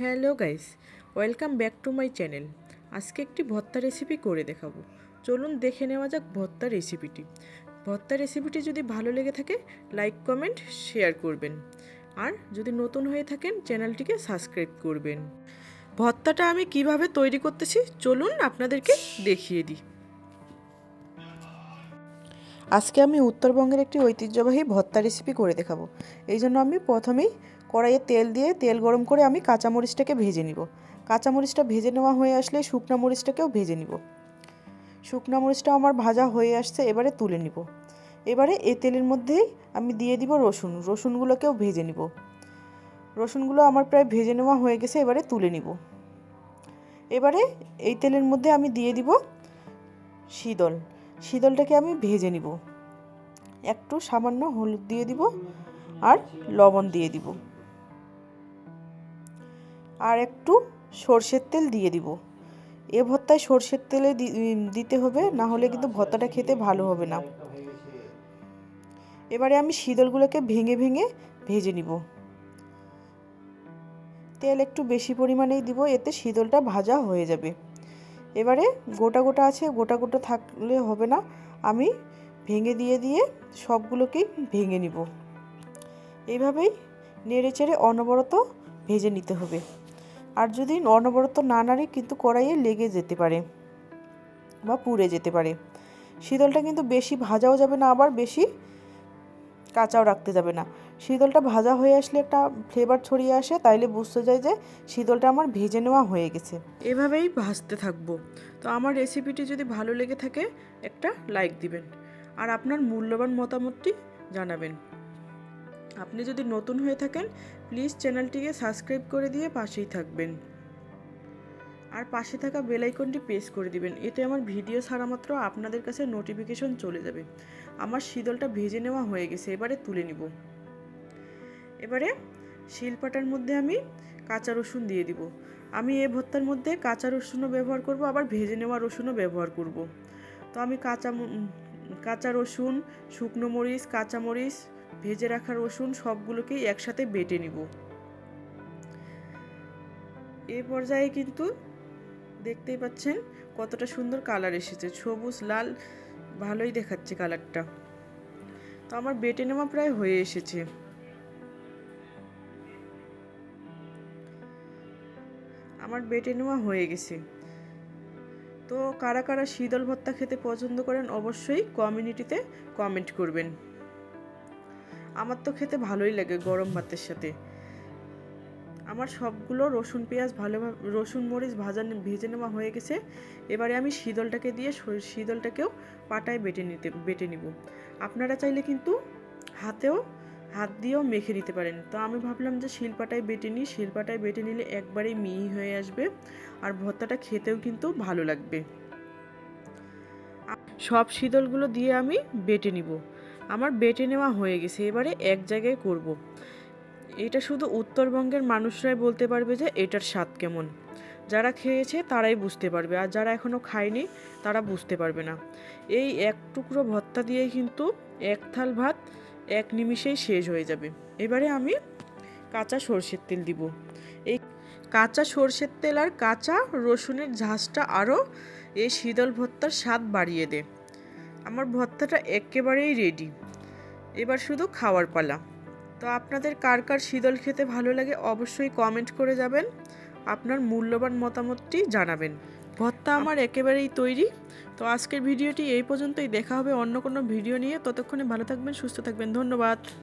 Hello guys, welcome back to my channel. আজকে একটি ভর্তা রেসিপি করে দেখাবো। চলুন দেখে নেওয়া যাক ভর্তা রেসিপিটি ভর্তা রেসিপিটি যদি ভালো লেগে থাকে লাইক কমেন্ট শেয়ার করবেন। আর যদি নতুন হয়ে থাকেন, চ্যানেলটিকে সাবস্ক্রাইব করবেন। ভর্তাটা আমি কীভাবে তৈরি করতেছি, চলুন আপনাদেরকে দেখিয়ে দিই। আজকে আমি উত্তরবঙ্গের একটি ঐতিহ্যবাহী ভর্তা রেসিপি করে দেখাবো। এই জন্য আমি প্রথমেই কড়াইয়ে তেল দিয়ে তেল গরম করে আমি কাঁচামরিচটাকে ভেজে নিব। কাঁচামরিচটা ভেজে নেওয়া হয়ে আসলে শুকনো মরিচটাকেও ভেজে নিব। শুকনো মরিচটা আমার ভাজা হয়ে আসছে, এবারে তুলে নিব। এবারে এ তেলের মধ্যেই আমি দিয়ে দিব রসুন। রসুনগুলোকেও ভেজে নিব। রসুনগুলো আমার প্রায় ভেজে নেওয়া হয়ে গেছে, এবারে তুলে নিব। এবারে এই তেলের মধ্যে আমি দিয়ে দিব শীতল শীতলটাকে আমি ভেজে নিব। একটু সামান্য হলুদ দিয়ে দিব আর লবণ দিয়ে দিব। আর একটু সর্ষের তেল দিয়ে দিব। এ ভর্তায় সর্ষের তেলে দিতে হবে, না হলে কিন্তু ভর্তাটা খেতে ভালো হবে না। এবারে আমি শীতলগুলোকে ভেঙে ভেঙে ভেজে নিব। তেল একটু বেশি পরিমাণেই দিব, এতে শীতলটা ভাজা হয়ে যাবে। এবারে গোটা গোটা আছে, গোটা গোটা থাকলে হবে না। আমি ভেঙে দিয়ে দিয়ে সবগুলোকেই ভেঙে নিব। এইভাবেই নেড়ে চেড়ে অনবরত ভেজে নিতে হবে। আর যদি অনবরত না নাড়ে, কিন্তু কড়াইয়ে লেগে যেতে পারে বা পুড়ে যেতে পারে। শীতলটা কিন্তু বেশি ভাজাও যাবে না, আবার বেশি কাঁচাও রাখতে যাবে না। শীতলটা ভাজা হয়ে আসলে একটা ফ্লেভার ছড়িয়ে আসে, তাইলে বুঝতে যায় যে শীতলটা আমার ভেজে নেওয়া হয়ে গেছে। এভাবেই ভাজতে থাকব। তো আমার রেসিপিটি যদি ভালো লেগে থাকে, একটা লাইক দিবেন। আর আপনার মূল্যবান মতামতটি জানাবেন। আপনি যদি নতুন হয়ে থাকেন প্লিজ চ্যানেলটিকে সাবস্ক্রাইব করে দিয়ে পাশেই থাকবেন। আর পাশে থাকা বেল আইকনটি প্রেস করে দিবেন, এতে আমার ভিডিও ছাড়া মাত্র আপনাদের কাছে নোটিফিকেশন চলে যাবে। আমার শীতলটা ভেজে নেওয়া হয়ে গেছে, এবারে তুলে নিব। এবারে শিলপাটার মধ্যে আমি কাঁচা রসুন দিয়ে দিব। আমি এ ভর্তার মধ্যে কাঁচা রসুনও ব্যবহার করব, আবার ভেজে নেওয়া রসুনও ব্যবহার করব। তো আমি কাঁচা কাঁচা রসুন, শুকনো মরিচ, কাঁচা মরিচ ভেজে রাখা রসুন সবগুলোকেই একসাথে বেটে নিব। এ পর্যায়ে কিন্তু দেখতেই পাচ্ছেন কতটা সুন্দর কালার এসেছে, সবুজ, লাল, ভালোই দেখাচ্ছে কালারটা। তো আমার বেটে নেওয়া প্রায় হয়ে এসেছে। আমার বেটে নেওয়া হয়ে গেছে। তো কারা কারা শীতল ভত্তা খেতে পছন্দ করেন অবশ্যই কমিউনিটিতে কমেন্ট করবেন। আমার তো খেতে ভালোই লাগে গরম ভাতের সাথে। আমার সবগুলো রসুন, পেঁয়াজ ভালোভাবে রসুন, মরিচ ভাজা ভেজে নেওয়া হয়ে গেছে। এবারে আমি শীতলটাকে দিয়ে শীতলটাকেও পাটায় বেটে নিতে, বেটে নিব। আপনারা চাইলে কিন্তু হাতেও, হাত দিয়েও মেখে নিতে পারেন। তো আমি ভাবলাম যে শিলপাটায় বেটে নিই। শিলপাটায় বেটে নিলে একবারেই মিহি হয়ে আসবে আর ভর্তাটা খেতেও কিন্তু ভালো লাগবে। সব শীতলগুলো দিয়ে আমি বেটে নিব। আমার বেটে নেওয়া হয়ে গেছে, এবারে এক জায়গায় করব। এটা শুধু উত্তরবঙ্গের মানুষরাই বলতে পারবে যে এটার স্বাদ কেমন। যারা খেয়েছে তারাই বুঝতে পারবে, আর যারা এখনও খায়নি তারা বুঝতে পারবে না। এই এক টুকরো ভর্তা দিয়ে কিন্তু এক থাল ভাত এক নিমিষেই শেষ হয়ে যাবে। এবারে আমি কাঁচা সর্ষের তেল দিব। এই কাঁচা সর্ষের তেল আর কাঁচা রসুনের ঝাঁসটা আরও এই শীতল ভর্তার স্বাদ বাড়িয়ে দেয় আমার ভর্তাটা একেবারেই রেডি এবার শুধু খাওয়ার পালা। তো আপনাদের কার কার শীতল খেতে ভালো লাগে অবশ্যই কমেন্ট করে যাবেন। আপনার মূল্যবান মতামতটি জানাবেন। ভর্তা আমার একেবারেই তৈরি। তো আজকের ভিডিওটি এই পর্যন্তই। দেখা হবে অন্য কোনো ভিডিও নিয়ে। ততক্ষণে ভালো থাকবেন, সুস্থ থাকবেন। ধন্যবাদ।